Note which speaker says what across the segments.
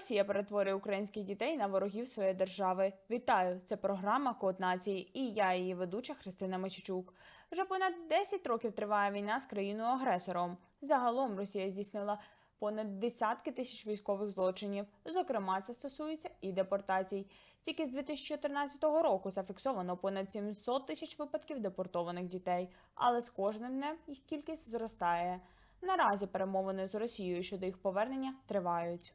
Speaker 1: Росія перетворює українських дітей на ворогів своєї держави. Вітаю! Це програма Код нації і я, її ведуча Христина Мичучук. Вже понад 10 років триває війна з країною-агресором. Загалом Росія здійснила понад десятки тисяч військових злочинів. Зокрема, це стосується і депортацій. Тільки з 2014 року зафіксовано понад 700 тисяч випадків депортованих дітей, але з кожним днем їх кількість зростає. Наразі перемовини з Росією щодо їх повернення тривають.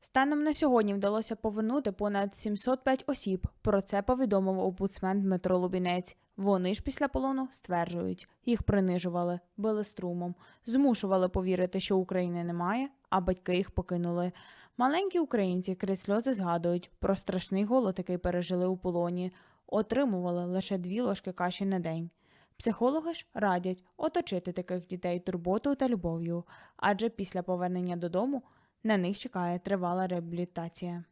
Speaker 1: Станом на сьогодні вдалося повернути понад 705 осіб. Про це повідомив омбудсмен Дмитро Лубінець. Вони ж після полону стверджують, їх принижували, били струмом, змушували повірити, що України немає, а батьки їх покинули. Маленькі українці крізь сльози згадують про страшний голод, який пережили у полоні, отримували лише дві ложки каші на день. Психологи ж радять оточити таких дітей турботою та любов'ю, адже після повернення додому на них чекає тривала реабілітація.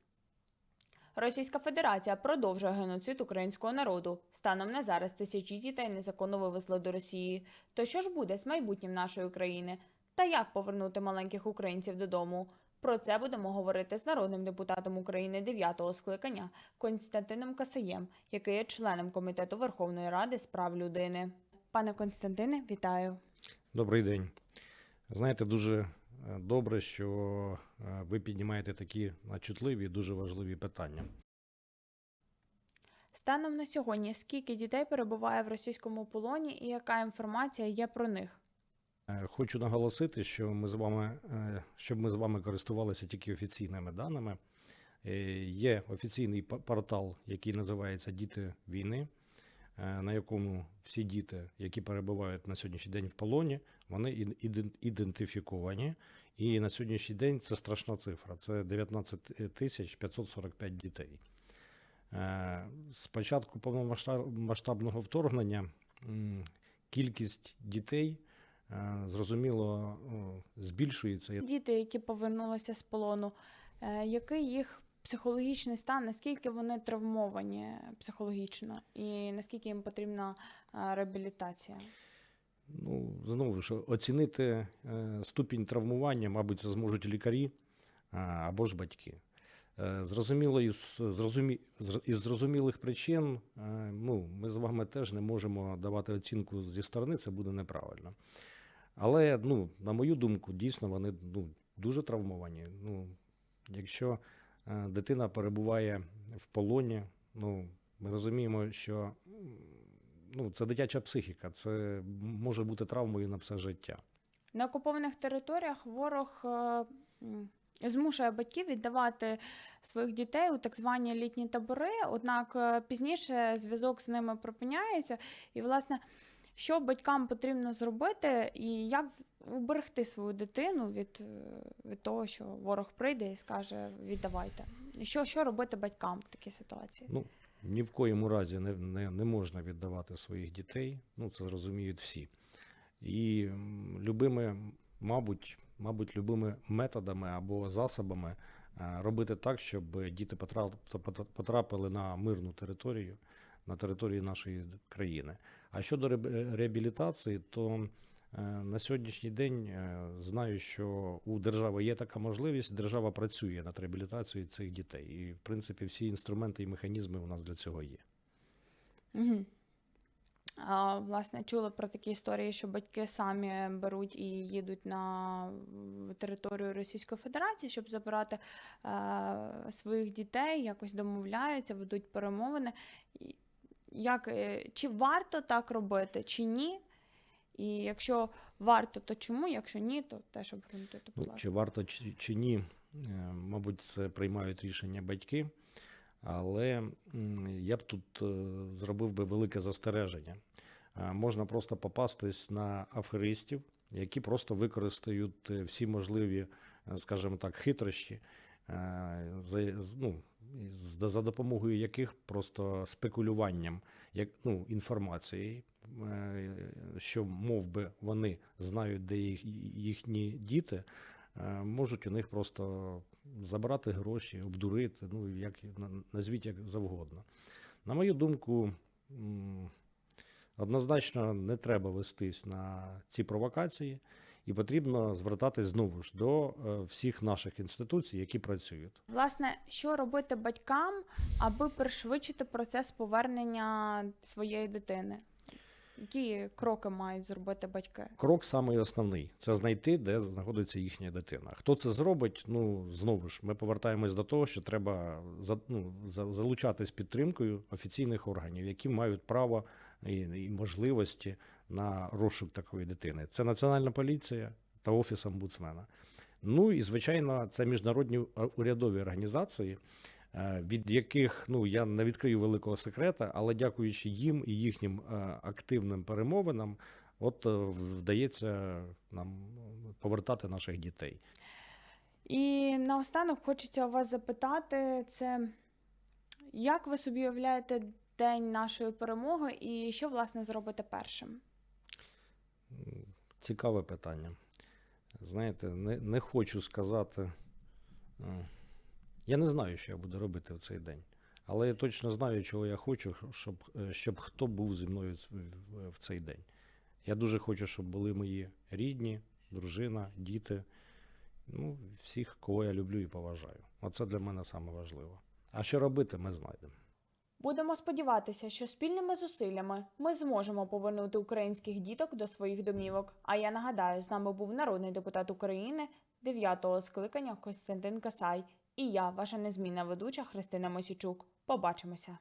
Speaker 1: Російська Федерація продовжує геноцид українського народу. Станом на зараз тисячі дітей незаконно вивезли до Росії. То що ж буде з майбутнім нашої країни? Та як повернути маленьких українців додому? Про це будемо говорити з народним депутатом України 9-го скликання Константином Касаєм, який є членом комітету Верховної Ради з прав людини. Пане Константине, вітаю.
Speaker 2: Добрий день. Знаєте, дуже добре, що е, ви піднімаєте такі е, чутливі, дуже важливі питання.
Speaker 1: Станом на сьогодні скільки дітей перебуває в російському полоні і яка інформація є про них?
Speaker 2: Е, Хочу наголосити, що ми з вами, е, щоб ми з вами користувалися тільки офіційними даними. Е, Є офіційний портал, який називається Діти війни, е, на якому всі діти, які перебувають на сьогоднішній день в полоні, вони ід- ідентифіковані. І на сьогоднішній день це страшна цифра. Це 19 тисяч 545 дітей. Е, З початку повномасштабного вторгнення кількість дітей е, зрозуміло збільшується.
Speaker 1: Діти, які повернулися з полону, е, який їх психологічний стан, наскільки вони травмовані психологічно, і наскільки їм потрібна е, реабілітація?
Speaker 2: Ну, знову ж оцінити е, ступінь травмування, мабуть, це зможуть лікарі або ж батьки. Е, Зрозуміло, із, зрозумі, із зрозумілих причин е, ну, ми з вами теж не можемо давати оцінку зі сторони, це буде неправильно. Але, ну, на мою думку, дійсно вони ну, дуже травмовані. Ну, якщо е, дитина перебуває в полоні, ну, ми розуміємо, що ну, це дитяча психіка, це може бути травмою на все життя.
Speaker 1: На окупованих територіях ворог е, змушує батьків віддавати своїх дітей у так звані літні табори, однак е, пізніше зв'язок з ними припиняється. І, власне, що батькам потрібно зробити, і як уберегти свою дитину від, е, від того, що ворог прийде і скаже віддавайте. Що, що робити батькам в такій ситуації?
Speaker 2: Ну, ні в коєму разі не, не, не можна віддавати своїх дітей, ну це зрозуміють всі. І любими, мабуть, мабуть, любими методами або засобами е, робити так, щоб діти потрапили на мирну територію, на території нашої країни. А щодо ре- реабілітації, то е, на сьогоднішній день е, знаю, що у держави є така можливість, держава працює над реабілітацією цих дітей. І, в принципі, всі інструменти і механізми у нас для цього є.
Speaker 1: Угу. А, власне, чула про такі історії, що батьки самі беруть і їдуть на територію Російської Федерації, щоб забирати е, своїх дітей, якось домовляються, ведуть перемовини. Як, е, чи варто так робити, чи ні? І якщо варто, то чому? Якщо ні, то теж обґрунтуйте, будь
Speaker 2: Ну,
Speaker 1: ласка.
Speaker 2: чи варто чи, чи ні, е, мабуть, це приймають рішення батьки. Але я б тут е, зробив би велике застереження. Можна просто попастись на аферистів, які просто використають всі можливі, скажімо так, хитрощі, за, ну, за допомогою яких просто спекулюванням як, ну, інформацією, е, що мов би вони знають, де їх, їхні діти, е, можуть у них просто забрати гроші, обдурити, ну як на- назвіть як завгодно. На мою думку, однозначно не треба вестись на ці провокації. І потрібно звертатись знову ж до е, всіх наших інституцій, які працюють.
Speaker 1: Власне, що робити батькам, аби пришвидшити процес повернення своєї дитини? Які кроки мають зробити батьки?
Speaker 2: Крок самий основний це знайти, де знаходиться їхня дитина. Хто це зробить? Ну знову ж ми повертаємось до того, що треба за, ну, за, залучатись підтримкою офіційних органів, які мають право і, і можливості на розшук такої дитини. Це Національна поліція та офіс омбудсмена. Ну і звичайно, це міжнародні урядові організації, е, від яких ну я не відкрию великого секрета, але дякуючи їм і їхнім е, активним перемовинам, от е, вдається нам повертати наших дітей.
Speaker 1: І наостанок хочеться у вас запитати: це як ви собі уявляєте день нашої перемоги і що власне зробите першим?
Speaker 2: Цікаве питання. Знаєте, не, не хочу сказати. е, Я не знаю, що я буду робити в цей день. Але я точно знаю, чого я хочу, щоб, е, щоб хто був зі мною в- цей день. Я дуже хочу, щоб були мої рідні, дружина, діти, ну, всіх, кого я люблю і поважаю. Оце для мене саме важливо. А що робити, ми знайдемо.
Speaker 1: Будемо сподіватися, що спільними зусиллями ми зможемо повернути українських діток до своїх домівок. А я нагадаю, з нами був народний депутат України 9-го скликання Костянтин Касай і я, ваша незмінна ведуча Христина Мосічук. Побачимося.